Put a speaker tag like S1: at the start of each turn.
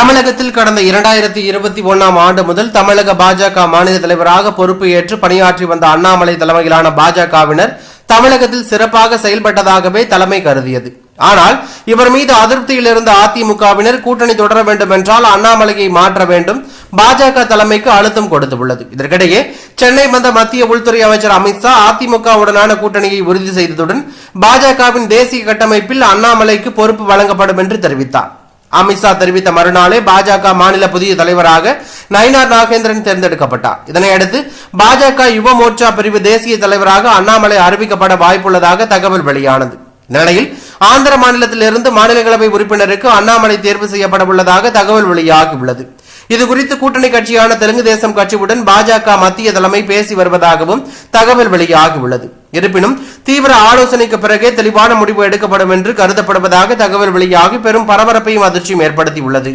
S1: தமிழகத்தில் கடந்த இரண்டாயிரத்தி இருபத்தி ஒன்னாம் ஆண்டு முதல் தமிழக பாஜக மாநில தலைவராக பொறுப்பு ஏற்று பணியாற்றி வந்த அண்ணாமலை தலைமையிலான பாஜகவினர் தமிழகத்தில் சிறப்பாக செயல்பட்டதாகவே தலைமை கருதியது. ஆனால் இவர் மீது அதிருப்தியில் இருந்த அதிமுகவினர் கூட்டணி தொடர வேண்டும் என்றால் அண்ணாமலையை மாற்ற வேண்டும் பாஜக தலைமைக்கு அழுத்தம் கொடுத்துள்ளது. இதற்கிடையே சென்னை வந்த மத்திய உள்துறை அமைச்சர் அமித்ஷா அதிமுகவுடனான கூட்டணியை உறுதி செய்ததுடன் பாஜகவின் தேசிய கட்டமைப்பில் அண்ணாமலைக்கு பொறுப்பு வழங்கப்படும் என்று தெரிவித்தார். அமித்ஷா தெரிவித்த மறுநாளே பாஜக மாநில புதிய தலைவராக நயினார் நாகேந்திரன் தேர்ந்தெடுக்கப்பட்டார். இதனையடுத்து பாஜக யுவ மோர்ச்சா பிரிவு தேசிய தலைவராக அண்ணாமலை அறிவிக்கப்பட வாய்ப்புள்ளதாக தகவல் வெளியானது. நிலையில் ஆந்திர மாநிலத்திலிருந்து மாநிலங்களவை உறுப்பினருக்கு அண்ணாமலை தேர்வு செய்யப்பட உள்ளதாக தகவல் வெளியாகியுள்ளது. இது குறித்து கூட்டணி கட்சியான தெலுங்கு தேசம் கட்சியுடன் பாஜக மத்திய தலைமை பேசி வருவதாகவும் தகவல் வெளியாகியுள்ளது. இருப்பினும் தீவிர ஆலோசனைக்கு பிறகே தெளிவான முடிவு எடுக்கப்படும் என்று கருதப்படுவதாக தகவல் வெளியாகி பெரும் பரபரப்பையும் அதிர்ச்சியும் ஏற்படுத்தியுள்ளது.